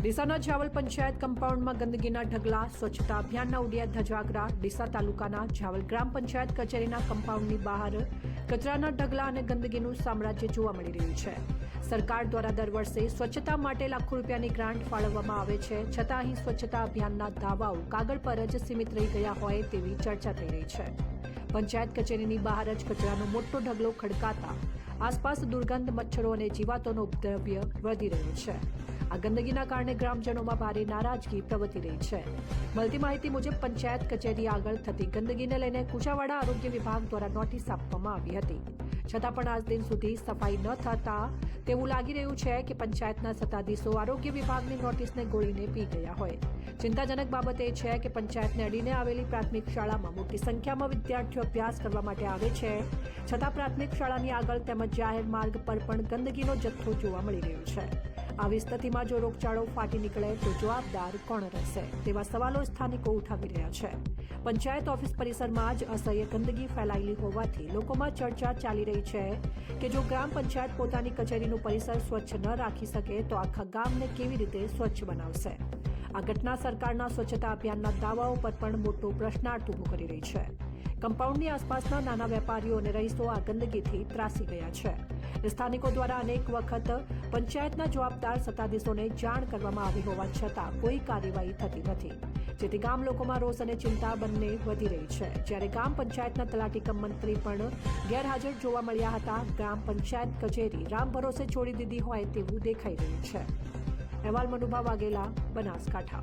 ડીસાના જાવલ પંચાયત કમ્પાઉન્ડમાં ગંદકીના ઢગલા, સ્વચ્છતા અભિયાનના ઉડિયા ધજાગરા, ડીસા તાલુકાના જાવલ ગ્રામ પંચાયત કચેરીના કમ્પાઉન્ડની બહાર કચરાના ઢગલા અને ગંદકીનું સામ્રાજ્ય જોવા મળી રહ્યું છે. સરકાર દ્વારા દર વર્ષે સ્વચ્છતા માટે લાખો રૂપિયાની ગ્રાન્ટ ફાળવવામાં આવે છે. છતાં અહીં સ્વચ્છતા અભિયાનના દાવાઓ કાગળ પર જ સીમિત રહી ગયા હોય તેવી ચર્ચા થઈ રહી છે. પંચાયત કચેરીની બહાર જ કચરાનો મોટો ઢગલો ખડકાતા આસપાસ દુર્ગંધ, મચ્છરો અને જીવાતોનો ઉપદ્રવ્ય વધી રહ્યો છે. આ ગંદકીના કારણે ગ્રામજનોમાં ભારે નારાજગી પ્રવર્તી રહી છે. મળતી માહિતી મુજબ પંચાયત કચેરી આગળ થતી ગંદકીને લઈને કુચાવાડા આરોગ્ય વિભાગ દ્વારા નોટિસ આપવામાં આવી હતી. છતાં પણ આજ દિન સુધી સફાઈ ન થતા તેવું લાગી રહ્યું છે કે પંચાયતના સત્તાધીશો આરોગ્ય વિભાગની નોટિસને ગોળીને પી ગયા હોય. ચિંતાજનક બાબત એ છે કે પંચાયતને અડીને આવેલી પ્રાથમિક શાળામાં મોટી સંખ્યામાં વિદ્યાર્થીઓ અભ્યાસ કરવા માટે આવે છે. છતાં પ્રાથમિક શાળાની આગળ તેમજ જાહેર માર્ગ પર પણ ગંદકીનો જથ્થો જોવા મળી રહ્યો છે. આવી સ્થિતિમાં જો રોગચાળો ફાટી નીકળે તો જવાબદાર કોણ રહેશે તેવા સવાલો સ્થાનિકો ઉઠાવી રહ્યા છે. પંચાયત ઓફિસ પરિસરમાં જ અસહ્ય ગંદકી ફેલાયેલી હોવાથી લોકોમાં ચર્ચા ચાલી રહી છે કે જો ગ્રામ પંચાયત પોતાની કચેરીનું પરિસર સ્વચ્છ ન રાખી શકે તો આખા ગામને કેવી રીતે સ્વચ્છ બનાવશે? આ ઘટના સરકારના સ્વચ્છતા અભિયાનના દાવાઓ પર પણ મોટો પ્રશ્નાર્થ ઊભો કરી રહી છે. કમ્પાઉન્ડની આસપાસના નાના વેપારીઓ અને રહીશો આ ગંદકીથી ત્રાસી ગયા છે. સ્થાનિકો દ્વારા અનેક વખત પંચાયતના જવાબદાર સત્તાધીશોને જાણ કરવામાં આવી હોવા છતાં કોઈ કાર્યવાહી થતી નથી. જેથી ગામ લોકોમાં રોષ અને ચિંતા બંને વધી રહી છે. જ્યારે ગ્રામ પંચાયતના તલાટી કમ મંત્રી પણ ગેરહાજર જોવા મળ્યા હતા ગ્રામ પંચાયત કચેરી રામ ભરોસે છોડી દીધી હોય તેવું દેખાઈ રહ્યું છે. અહેવાલ મનુભા વાઘેલા, બનાસકાંઠા.